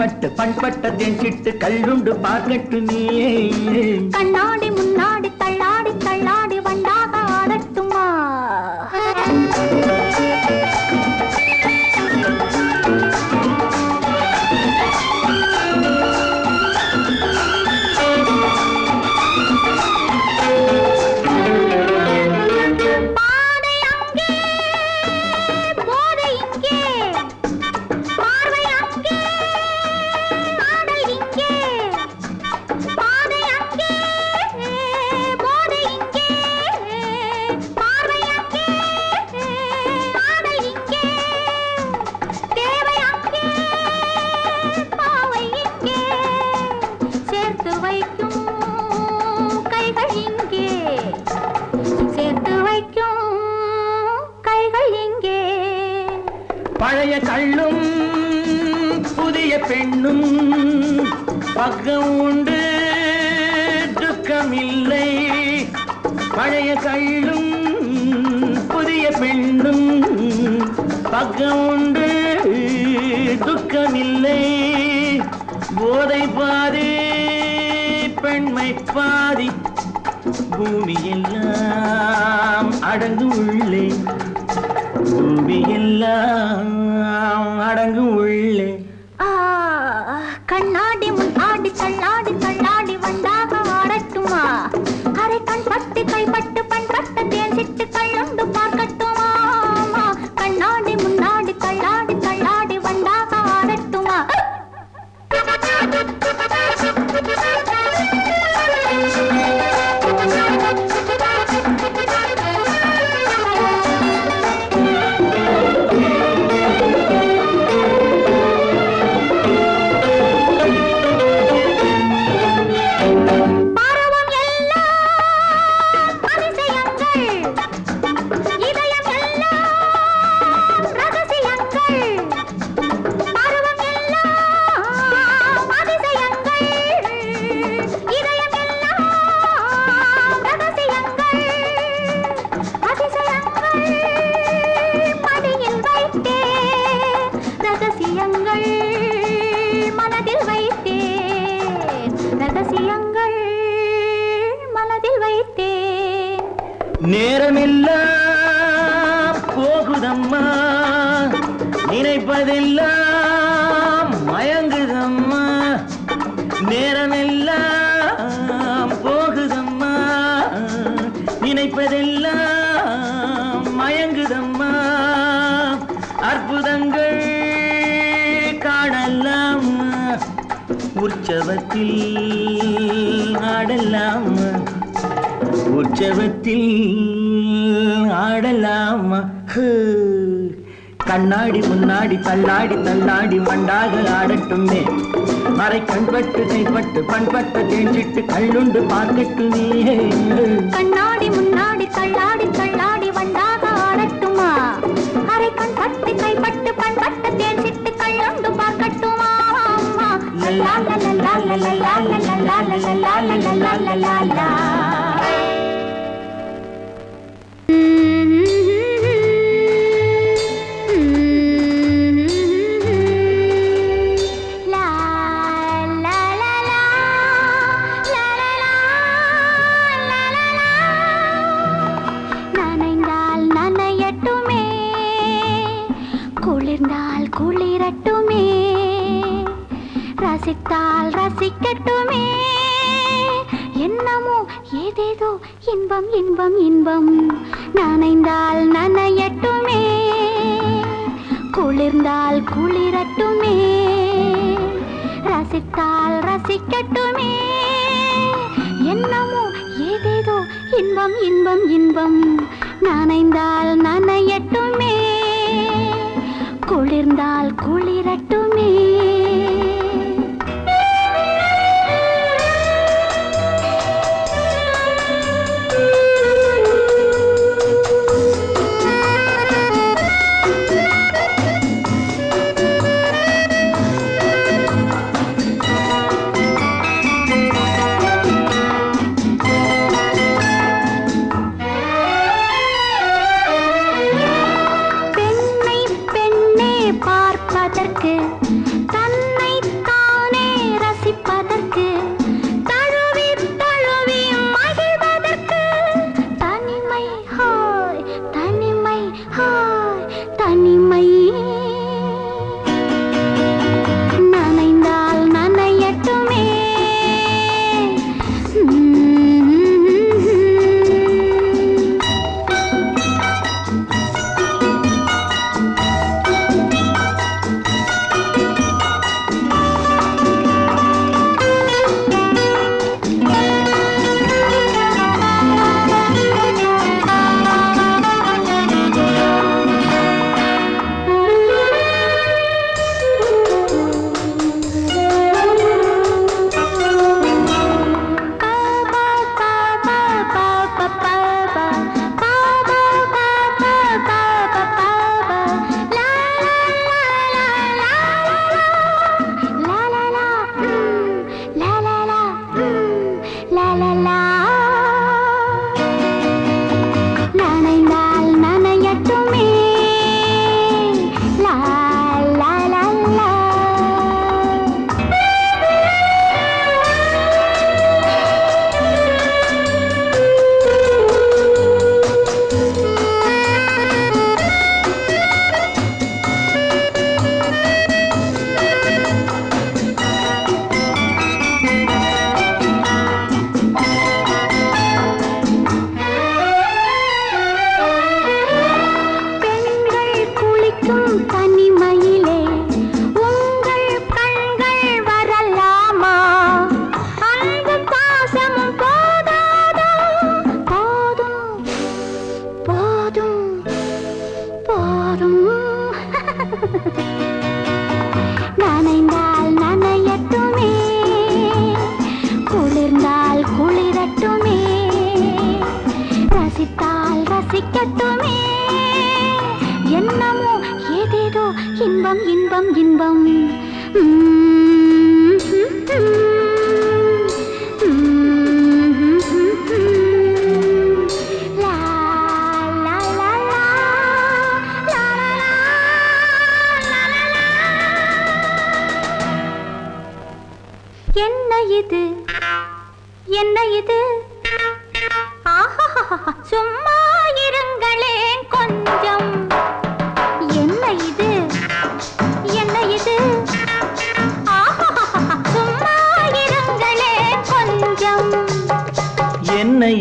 பண்பட்டு பண்பட்ட தென்கிட்டு கல்லுண்டு பார்க்கட்டு நீயே. பழைய கள்ளும் புதிய பெண்ணும் பக்கம் உண்டு துக்கமில்லை. பழைய கள்ளும் புதிய பெண்ணும் பக்கம் உண்டு துக்கமில்லை. போதை பாதி பெண்மை பாதி பூமி எல்லாம் அடங்கு உள்ளே. தோல்வி எல்லாம் அடங்கும் உள்ளே உற்சவத்தில் ஆடலாமா. கண்ணாடி முன்னாடி தள்ளாடி தள்ளாடி மண்டாக ஆடட்டுமே மறை கண்பட்டு கைப்பட்டு பண்பட்ட தேஞ்சிட்டு கல்லுண்டு பார்க்கட்டுமே கண்ணாடி முன்னாடி தள்ளாடி தள்ளாடி வண்டாக ஆடட்டுமா அரை கண் பட்டு கைப்பட்டு பண்பட்டு தேன் சிட்டு கள்ளுண்டு பார்க்கட்டுமா லல்லா லல்லா லல்லா லல்லா லல்லா லல்லா லல்லா லல்லா லா ரசித்தால் ரசிக்கட்டுமே. என்னமோ ஏதேதோ இன்பம் இன்பம் இன்பம் நனைந்தால் நனையட்டுமே. குளிர்ந்தால் குளிரட்டுமே. ரசித்தால் ரசிக்கட்டுமே. என்னமோ ஏதேதோ இன்பம் இன்பம் இன்பம் நனைந்தால் நனையட்டுமே. குளிர்ந்தால் குளிரட்டுமே.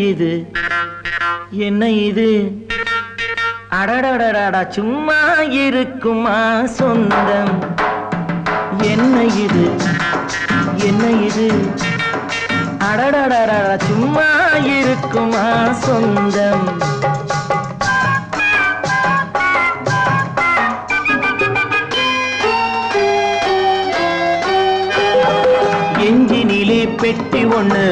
இது? என்ன இது? அடடடடா சும்மா இருக்குமா சொந்தம்? என்ன இது? என்ன இது? அடடடடா சும்மா இருக்குமா சொந்தம்? எஞ்சினிலே பெட்டி ஒன்று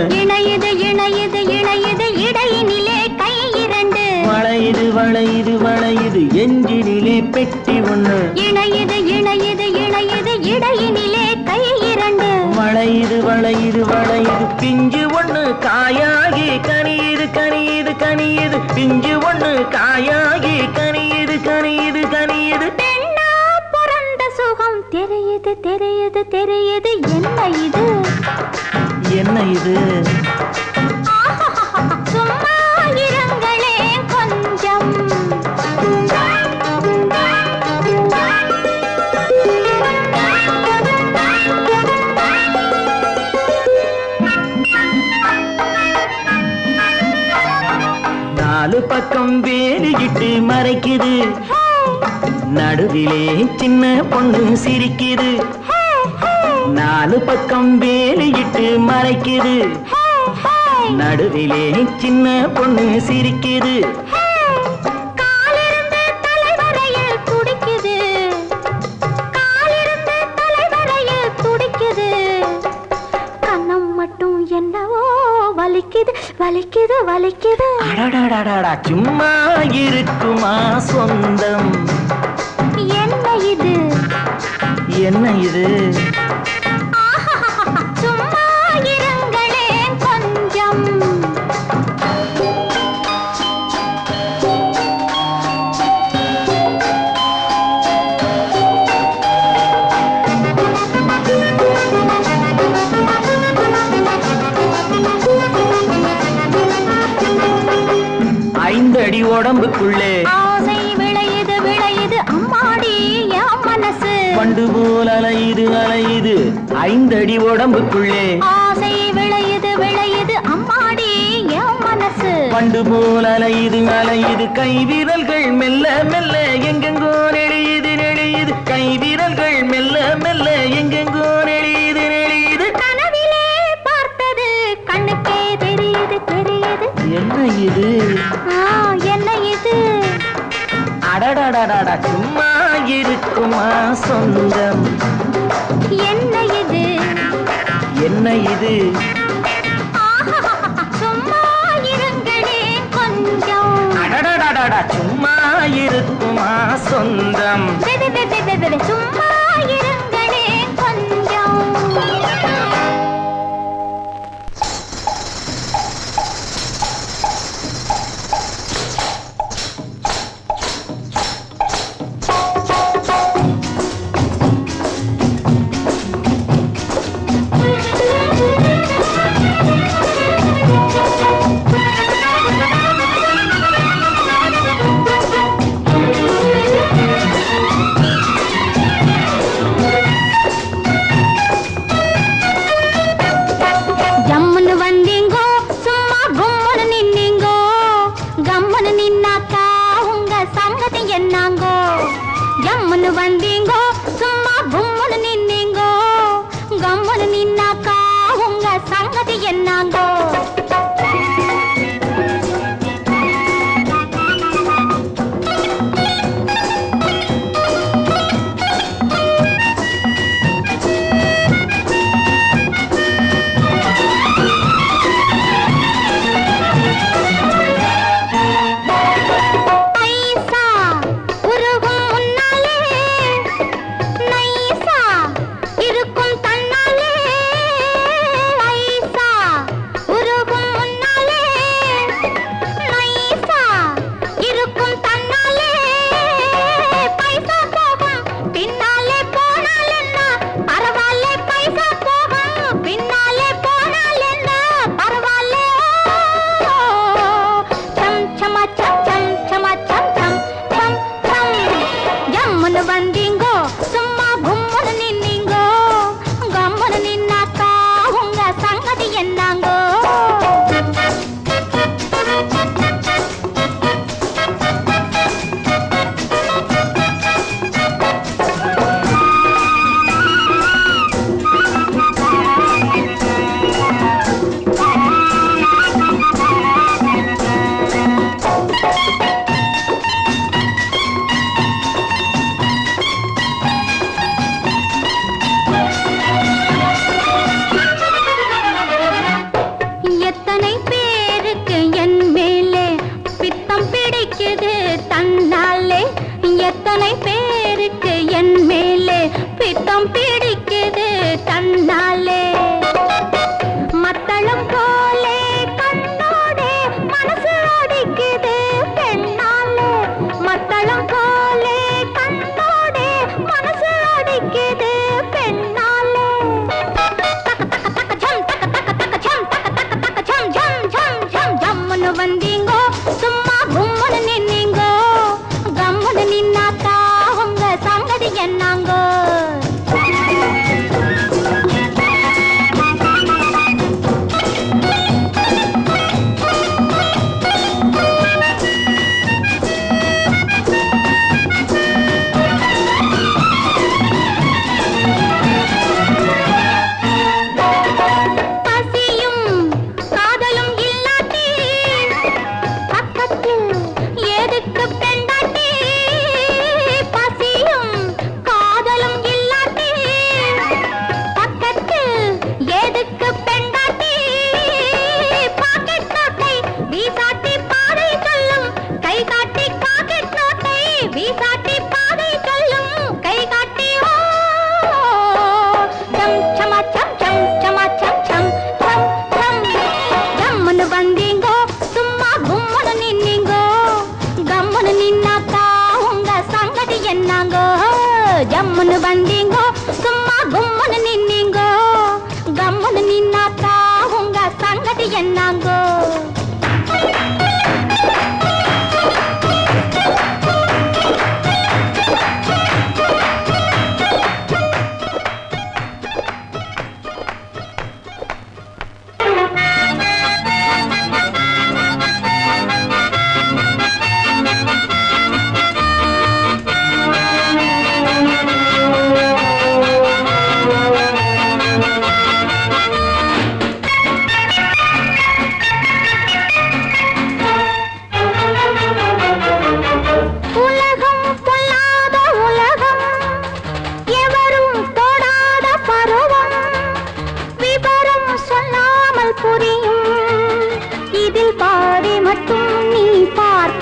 வளையுது வளையுது எஞ்சினிலே பெட்டி ஒண்ணு. இணையுது இணையுது இணையுது இடையினிலே கை இரண்டு. வளையுது வளையுது வளையுது பிஞ்சு ஒண்ணு காயாகி கனியுது கனியுது கனியுது. பிஞ்சு ஒண்ணு காயாகி கனியுது கனியுது கனியுது. பெண்ணா பிறந்த சுகம் தெரியுது தெரியுது தெரியுது. என்ன இது? என்ன இது? நாலு பக்கம் வேலியிட்டு மறைக்குது. நடுவிலே சின்ன பொண்ணு சிரிக்குது. நாலு பக்கம் வேலியிட்டு மறைக்குது. நடுவிலே சின்ன பொண்ணு சிரிக்குது. அடடடடடா சும்மா இருக்குமா சொந்தம் என்ன இது என்ன இது உடம்புக்குள்ளே. ஆசை விளையுது விளையுது அம்மாடி என் மனசு. பண்டு போல் அலையுது அலையுது ஐந்தடி உடம்புக்குள்ளே. ஆசை விளையுது விளையுது அம்மாடி என் மனசு. பண்டு போல் அலையுது அலையுது கை விரல்கள் மெல்ல மெல்ல எங்கெங்கோ அடடடடடா சும்மா இருக்குமா சொந்தம் என்ன இது என்ன இது சும்மா இருங்களேன் கொஞ்சம் அடடடடடா சும்மா இருக்குமா சொந்தம் சும்மா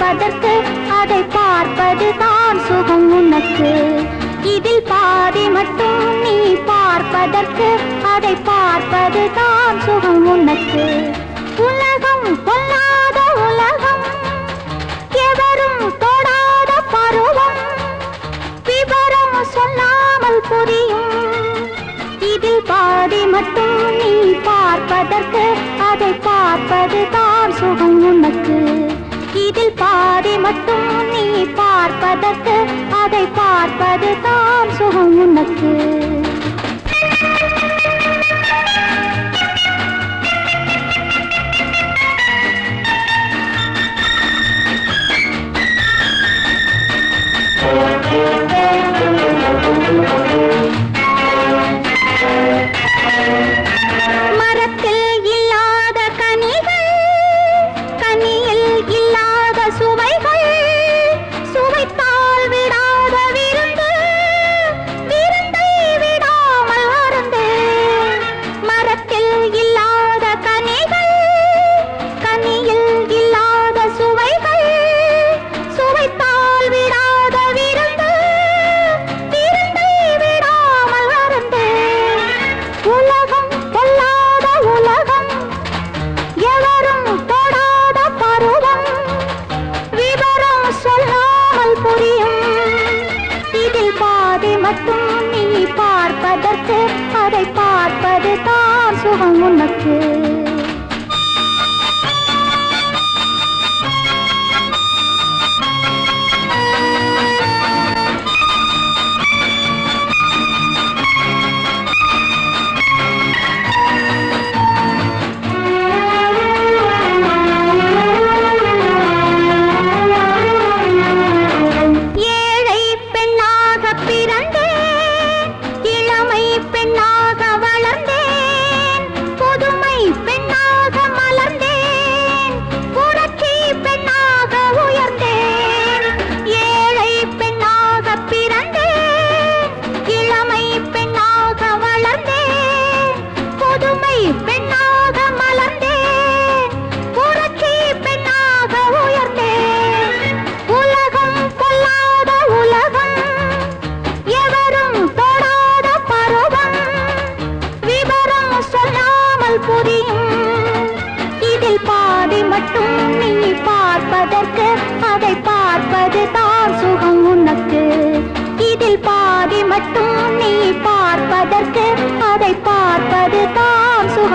பார்ப்பதற்கு அதை பார்ப்பது தான் சுகம் உனக்கு. இதில் பாதி மட்டும் நீ பார்ப்பதற்கு அதை பார்ப்பது தான் சுகம் உனக்கு. உலகம் பொல்லாத உலகம் எவரும் தொடாத பருவம் விவரம் சொல்லாமல் புரியும். இதில் பாதி மட்டும் நீ பார்ப்பதற்கு அதை பார்ப்பது சுகம் உனக்கு. இதில் பாதி மட்டும் நீ பார்ப்பதற்கு அதை பார்ப்பது தான் சுகம் உனக்கு. Thank you. மட்டும் நீ பார்ப்பதற்கு அதை பார்ப்பது தான் சுகம்.